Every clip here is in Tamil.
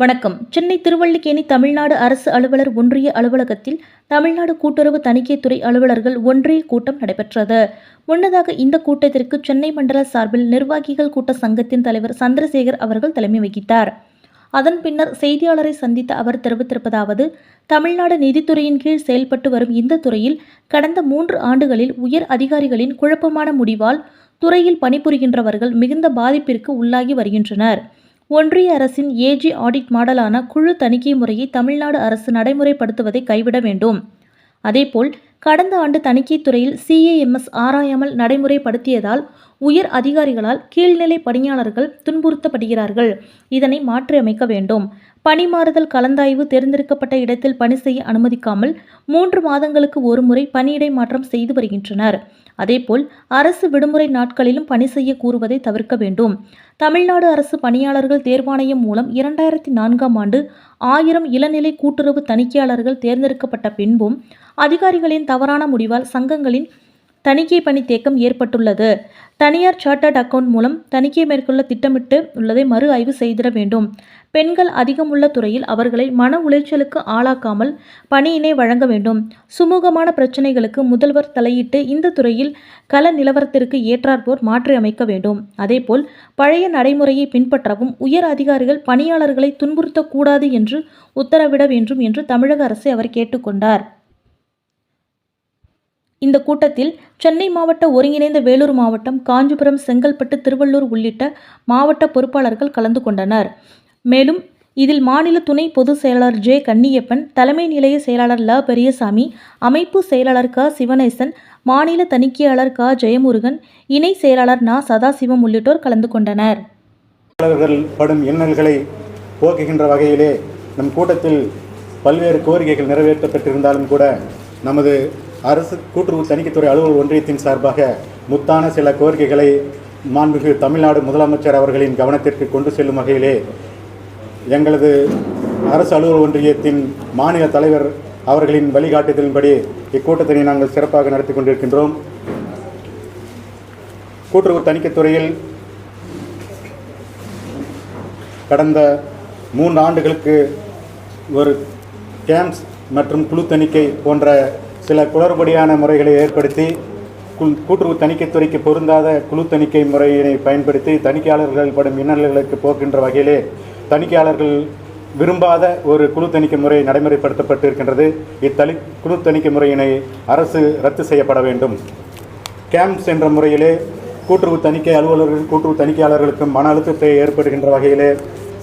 வணக்கம். சென்னை திருவல்லிக்கேணி தமிழ்நாடு அரசு அலுவலர் ஒன்றிய அலுவலகத்தில் தமிழ்நாடு கூட்டுறவு தணிக்கைத்துறை அலுவலர்கள் ஒன்றிய கூட்டம் நடைபெற்றது. முன்னதாக இந்த கூட்டத்திற்கு சென்னை மண்டல சார்பில் நிர்வாகிகள் கூட்ட சங்கத்தின் தலைவர் சந்திரசேகர் அவர்கள் தலைமை வகித்தார். அதன் பின்னர் செய்தியாளரை சந்தித்த அவர் தெரிவித்திருப்பதாவது தமிழ்நாடு நிதித்துறையின் கீழ் செயல்பட்டு வரும் இந்த துறையில் கடந்த மூன்று ஆண்டுகளில் உயர் அதிகாரிகளின் குழப்பமான முடிவால் துறையில் பணிபுரிகின்றவர்கள் மிகுந்த பாதிப்பிற்கு உள்ளாகி வருகின்றனர். ஒன்றிய அரசின் ஏஜி ஆடிட் மாடலான குழு தணிக்கை முறையை தமிழ்நாடு அரசு நடைமுறைப்படுத்துவதை கைவிட வேண்டும். அதேபோல் கடந்த ஆண்டு தணிக்கை துறையில் சிஏஎம்எஸ் ஆராயாமல் நடைமுறைப்படுத்தியதால் உயர் அதிகாரிகளால் கீழ்நிலை பணியாளர்கள் துன்புறுத்தப்படுகிறார்கள். இதனை மாற்றியமைக்க வேண்டும். பணிமாறுதல் கலந்தாய்வு தேர்ந்தெடுக்கப்பட்ட இடத்தில் பணி செய்ய அனுமதிக்காமல் மூன்று மாதங்களுக்கு ஒருமுறை பணியிடை மாற்றம் செய்து வருகின்றனர். அதேபோல் அரசு விடுமுறை நாட்களிலும் பணி செய்ய கூறுவதை தவிர்க்க வேண்டும். தமிழ்நாடு அரசு பணியாளர்கள் தேர்வாணையம் மூலம் இரண்டாயிரத்தி நான்காம் ஆண்டு ஆயிரம் இளநிலை கூட்டுறவு தணிக்கையாளர்கள் தேர்ந்தெடுக்கப்பட்ட பின்பும் அதிகாரிகளின் தவறான முடிவால் சங்கங்களின் தணிக்கை பணி தேக்கம் ஏற்பட்டுள்ளது. தனியார் சார்ட்டர்ட் அக்கவுண்ட் மூலம் தணிக்கை மேற்கொள்ள திட்டமிட்டு உள்ளதை மறு ஆய்வு செய்திட வேண்டும். பெண்கள் அதிகம் உள்ள துறையில் அவர்களை மன உளைச்சலுக்கு ஆளாக்காமல் பணியினை வழங்க வேண்டும். சுமூகமான பிரச்சனைகளுக்கு முதல்வர் தலையிட்டு இந்த துறையில் கல நிலவரத்திற்கு ஏற்றாற்போர் மாற்றி அமைக்க வேண்டும். அதேபோல் பழைய நடைமுறையை பின்பற்றவும் உயர் அதிகாரிகள் பணியாளர்களை துன்புறுத்தக்கூடாது என்று உத்தரவிட வேண்டும் என்று தமிழக அரசை அவர் கேட்டுக்கொண்டார். இந்த கூட்டத்தில் சென்னை மாவட்ட ஒருங்கிணைந்த வேலூர் மாவட்டம் காஞ்சிபுரம் செங்கல்பட்டு திருவள்ளூர் உள்ளிட்ட மாவட்ட பொறுப்பாளர்கள் கலந்து கொண்டனர். மேலும் இதில் மாநில துணை பொதுச் செயலாளர் ஜே கன்னியப்பன் தலைமை நிலைய செயலாளர் ல பெரியசாமி அமைப்பு செயலாளர் க சிவனேசன் மாநில தணிக்கையாளர் க ஜெயமுருகன் இணை செயலாளர் நா சதாசிவம் உள்ளிட்டோர் கலந்து கொண்டனர். படும் இன்னல்களை போக்குகின்ற வகையிலே நம் கூட்டத்தில் பல்வேறு கோரிக்கைகள் நிறைவேற்றப்பட்டிருந்தாலும் கூட நமது அரசு கூட்டுறவு தணிக்கைத்துறை அலுவலர் ஒன்றியத்தின் சார்பாக முத்தான சில கோரிக்கைகளை மாண்புமிகு தமிழ்நாடு முதலமைச்சர் அவர்களின் கவனத்திற்கு கொண்டு செல்லும் வகையிலே எங்களது அரசு அலுவலர் ஒன்றியத்தின் மாநில தலைவர் அவர்களின் வழிகாட்டுதலின்படி இக்கூட்டத்தினை நாங்கள் சிறப்பாக நடத்தி கொண்டிருக்கின்றோம். கூட்டுறவு தணிக்கைத்துறையில் கடந்த மூன்று ஆண்டுகளுக்கு ஒரு கேம்ப்ஸ் மற்றும் குழு தணிக்கை போன்ற சில குளறுபடியான முறைகளை ஏற்படுத்தி கூட்டுறவு தணிக்கைத்துறைக்கு பொருந்தாத குழு தணிக்கை முறையினை பயன்படுத்தி தணிக்கையாளர்கள் படும் இன்னல்களுக்கு போக்கின்ற வகையிலே தணிக்கையாளர்கள் விரும்பாத ஒரு குழு தணிக்கை முறை நடைமுறைப்படுத்தப்பட்டு இருக்கின்றது இத்தளி குழு தணிக்கை முறையினை அரசு ரத்து செய்யப்பட வேண்டும். கேம்ப்ஸ் என்ற முறையிலே கூட்டுறவு தணிக்கை அலுவலர்கள் கூட்டுறவு தணிக்கையாளர்களுக்கும் மன அழுத்தத்தை ஏற்படுகின்ற வகையிலே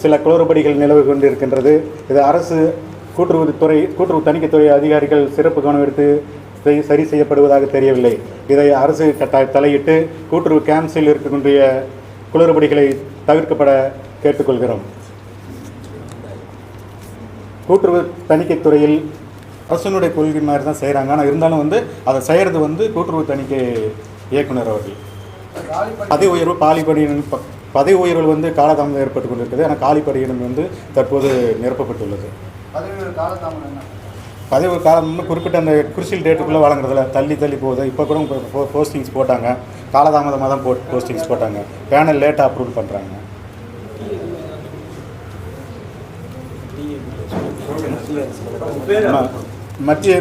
சில குளறுபடிகள் நிலவு கொண்டிருக்கின்றது இது அரசு கூட்டுறவுத்துறை கூட்டுறவு தணிக்கைத்துறை அதிகாரிகள் சிறப்பு கவனம் எடுத்து சரி செய்யப்படுவதாக தெரியவில்லை. இதை அரசு கட்டாய தலையிட்டு கூட்டுறவு கேம்ப்ஸில் இருக்கக்கூடிய குளறுபடிகளை தவிர்க்கப்பட கேட்டுக்கொள்கிறோம். கூட்டுறவு தணிக்கைத்துறையில் அரசனுடைய கொள்கை மாதிரி தான் செய்கிறாங்க ஆனால் இருந்தாலும் வந்து அதை செய்கிறது வந்து கூட்டுறவு தணிக்கை இயக்குனர் அவர்கள். பதவி உயர்வு பாலிப்படியினர் பதவி உயர்வு வந்து காலதாமதம் ஏற்பட்டு கொண்டிருக்கிறது ஆனால் காலிப்படியிடம் வந்து தற்போது நிரப்பப்பட்டுள்ளது. பதவி காலம் குறிப்பிட்ட அந்த குருசில் டேட்டுக்குள்ளே வழங்குறதில்ல தள்ளி தள்ளி போகுது. இப்போ கூட போஸ்டிங்ஸ் போட்டாங்க. காலதாமதமாக தான் போ போஸ்டிங்ஸ் போட்டாங்க. பேனல் லேட்டாக அப்ரூவல் பண்ணுறாங்க மத்திய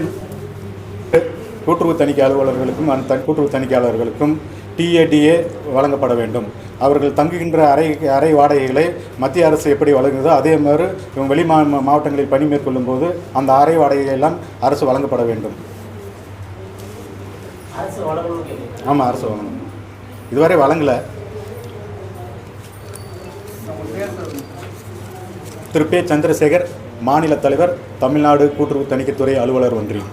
கூட்டுறவு தணிக்கை அலுவலர்களுக்கும் அந்த கூட்டுறவு தணிக்கையாளர்களுக்கும் டிஏடிஏ வழங்கப்பட வேண்டும். அவர்கள் தங்குகின்ற அறை அறை வாடகைகளை மத்திய அரசு எப்படி வழங்குதோ அதே மாதிரி இவங்க வெளி மா மாவட்டங்களில் பணி மேற்கொள்ளும் போது அந்த அறை வாடகைகள் எல்லாம் அரசு வழங்கப்பட வேண்டும். ஆமாம் அரசு வழங்கணும். இதுவரை வழங்கலை. திரு. பே. சந்திரசேகர் மாநில தலைவர் தமிழ்நாடு கூட்டுறவு தணிக்கைத்துறை அலுவலர் ஒன்றியம்.